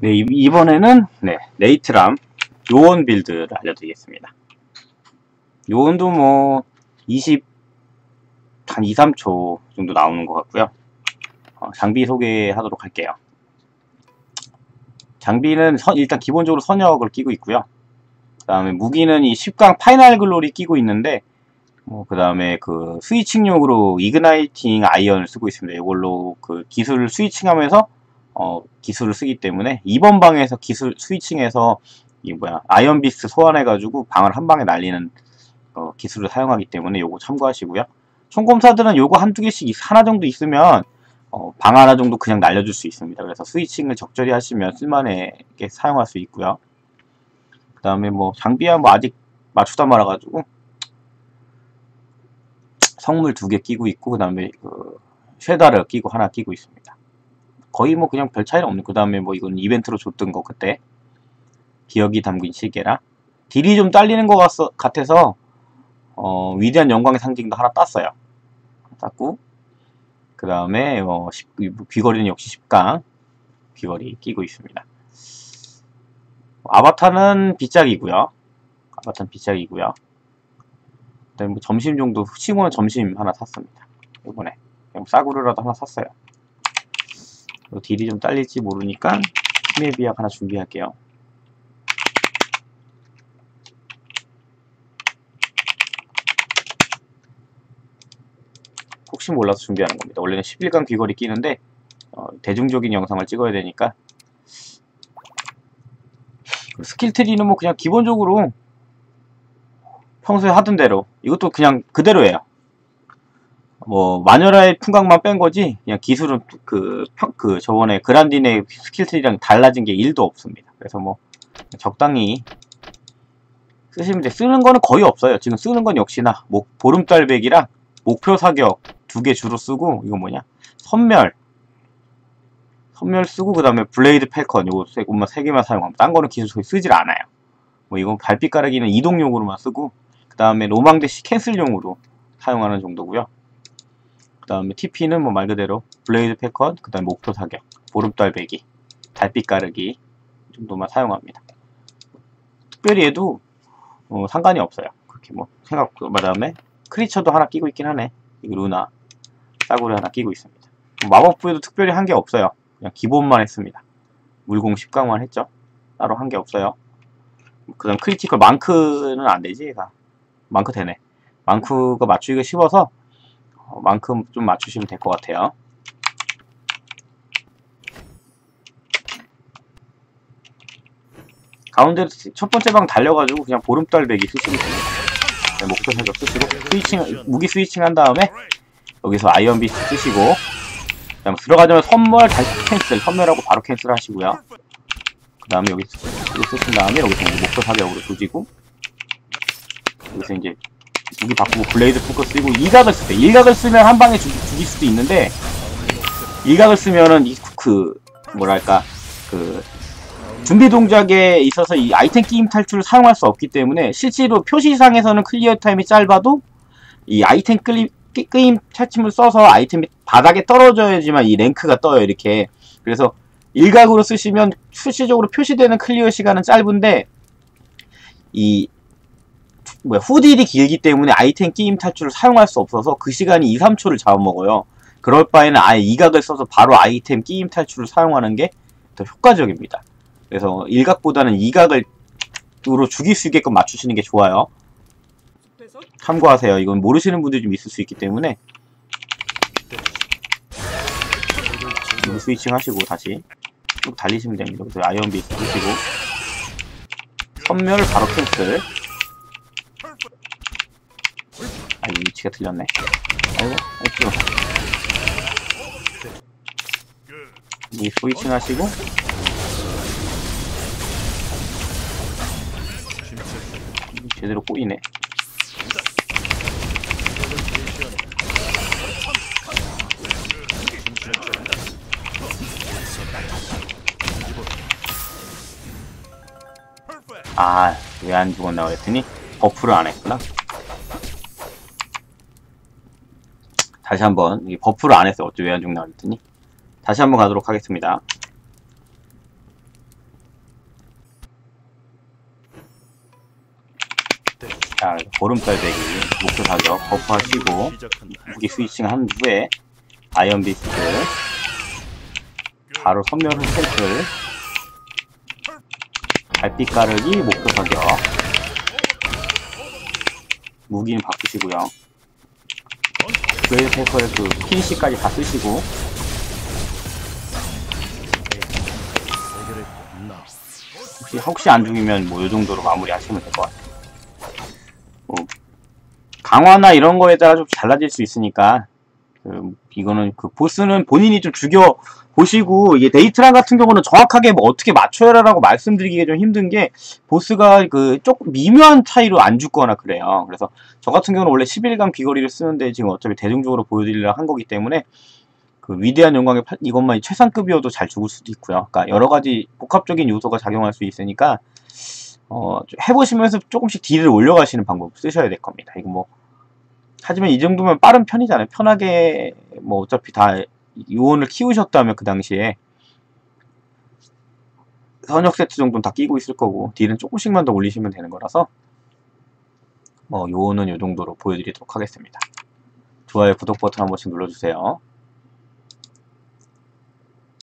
네, 이- 이번에는 네, 네이트람 요원 빌드를 알려드리겠습니다. 요원도 뭐 20, 한 2, 3초 정도 나오는 것 같고요. 어, 장비 소개하도록 할게요. 장비는 선- 일단 기본적으로 선역을 끼고 있고요. 그 다음에 무기는 이 10강 파이널 글로리 끼고 있는데 뭐, 그 다음에 그 스위칭용으로 이그나이팅 아이언을 쓰고 있습니다. 이걸로 그 기술을 스위칭하면서 어, 기술을 쓰기 때문에 이번 방에서 기술 스위칭해서 이 뭐야 아이언 비스 소환해가지고 방을 한 방에 날리는 어, 기술을 사용하기 때문에 요거 참고하시고요. 총검사들은 요거 한두 개씩 있- 하나 정도 있으면 어, 방 하나 정도 그냥 날려줄 수 있습니다. 그래서 스위칭을 적절히 하시면 쓸만하게 사용할 수 있고요. 그 다음에 뭐 장비야 뭐 아직 맞추다 말아가지고 성물 두 개 끼고 있고 그 다음에 그 쉐다를 끼고 하나 끼고 있습니다. 거의 뭐 그냥 별 차이는 없는 그 다음에 뭐 이건 이벤트로 줬던 거 그때 기억이 담긴 시계랑 딜이 좀 딸리는 것 같, 같아서 어, 위대한 영광의 상징도 하나 땄어요. 땄고 그 다음에 어, 십- 귀걸이는 역시 10강 귀걸이 끼고 있습니다. 아바타는 빗짝이고요. 아바타는 빗짝이고요. 뭐 점심 정도 치고는 점심 하나 샀습니다. 그냥 싸구려라도 하나 샀어요. 딜이 좀 딸릴지 모르니까 힘의 비약 하나 준비할게요. 혹시 몰라서 준비하는 겁니다. 원래는 11강 귀걸이 끼는데 어, 대중적인 영상을 찍어야 되니까 스킬 트리는 뭐 그냥 기본적으로 평소에 하던 대로 이것도 그냥 그대로예요. 뭐 마녀라의 풍각만 뺀 거지 그냥 기술은 그, 평, 그 저번에 그란딘의 스킬 트리랑 달라진 게 1도 없습니다. 그래서 뭐 적당히 쓰시면 돼. 쓰는 거는 거의 없어요. 지금 쓰는 건 역시나 목, 보름달백이랑 목표 사격 두 개 주로 쓰고 이거 뭐냐 선멸 선멸 쓰고 그 다음에 블레이드 펠컨 요거 세, 것만 세 개만 사용합니다. 딴 거는 기술 거의 쓰질 않아요. 뭐 이건 발빛 가르기는 이동용으로만 쓰고 그 다음에 로망대시 캔슬용으로 사용하는 정도고요. 그 다음에 TP는 뭐 말 그대로 블레이드 펠컨 그 다음에 목표 사격 보름 달배기 달빛 가르기 이 정도만 사용합니다. 특별히 얘도 어, 상관이 없어요. 그렇게 뭐 생각 그 다음에 크리처도 하나 끼고 있긴 하네. 이거 루나 싸구려 하나 끼고 있습니다. 마법부에도 특별히 한 게 없어요. 그냥 기본만 했습니다. 물공 10강만 했죠. 따로 한 게 없어요. 그 다음 크리티컬 망크는 안 되지 얘가. 망크 되네. 망크가 맞추기가 쉬워서 어, 만큼 좀 맞추시면 될 것 같아요. 가운데 첫 번째 방 달려가지고 그냥 보름달 배기 쓰시면 됩니다. 네, 목표 사격 쓰시고 스위칭 무기 스위칭 한 다음에 여기서 아이언 비스트 쓰시고 그다음 들어가자면 선물 다시 캔슬 선멸하고 바로 캔슬 하시고요. 그 다음에 여기 쓰신 다음에 여기서 목표 사격으로 조지고 여기서 이제 무기 바꾸고 블레이드 포커 쓰고 일각을 쓸 때 일각을 쓰면 한 방에 죽, 죽일 수도 있는데 일각을 쓰면은 이 그 뭐랄까 그 준비 동작에 있어서 이 아이템 게임 탈출을 사용할 수 없기 때문에 실제로 표시상에서는 클리어 타임이 짧아도 이 아이템 게- 게임 탈출을 써서 아이템이 바닥에 떨어져야지만 이 랭크가 떠요 이렇게. 그래서 일각으로 쓰시면 실질적으로 표시되는 클리어 시간은 짧은데 이 뭐야 후딜이 길기 때문에 아이템 게임 탈출을 사용할 수 없어서 그 시간이 2, 3초를 잡아먹어요. 그럴 바에는 아예 이각을 써서 바로 아이템 게임 탈출을 사용하는 게 더 효과적입니다. 그래서 일각보다는 이각을 으로 죽일 수 있게끔 맞추시는 게 좋아요. 참고하세요. 이건 모르시는 분들이 좀 있을 수 있기 때문에. 이거 스위칭 하시고 다시 쭉 달리시면 됩니다. 그래서 아이언 비스 쓰시고. 선멸 바로 캔슬 아, 이 위치가 틀렸네. 아이고, 아이고. 이 스위칭 하시고, 제대로 꼬이네. 아, 왜 안 죽었나 그랬더니, 버프를 안 했구나. 다시 한번 버프를 안 했어요. 어째 외환종 나올 더니 다시 한번 가도록 하겠습니다. 자, 보름달 대기, 목표 사격, 버프하시고 무기 스위칭한 후에 아이언 비스트 바로 선멸 스택을 달빛 가르기 목표 사격 무기는 바꾸시고요 그레이드 페이퍼의 그 피니시까지 다 쓰시고. 혹시 혹시 안 죽이면 뭐요 정도로 마무리 하시면 될 것 같아요. 뭐 강화나 이런 거에 따라 좀 달라질 수 있으니까 그 이거는 그 보스는 본인이 좀 죽여 보시고 이게 데이트란 같은 경우는 정확하게 뭐 어떻게 맞춰야라고 말씀드리기가 좀 힘든 게 보스가 그 조금 미묘한 차이로 안 죽거나 그래요. 그래서 저 같은 경우는 원래 11강 비거리를 쓰는데 지금 어차피 대중적으로 보여드리려 한 거기 때문에 그 위대한 영광의 팔- 이것만이 최상급이어도 잘 죽을 수도 있고요. 그러니까 여러 가지 복합적인 요소가 작용할 수 있으니까 어, 좀 해보시면서 조금씩 딜을 올려가시는 방법 쓰셔야 될 겁니다. 이거 뭐 하지만 이 정도면 빠른 편이잖아요. 편하게 뭐 어차피 다 요원을 키우셨다면 그 당시에 선역 세트 정도는 다 끼고 있을 거고 딜은 조금씩만 더 올리시면 되는 거라서 뭐 요원은 요 정도로 보여드리도록 하겠습니다. 좋아요, 구독 버튼 한 번씩 눌러주세요.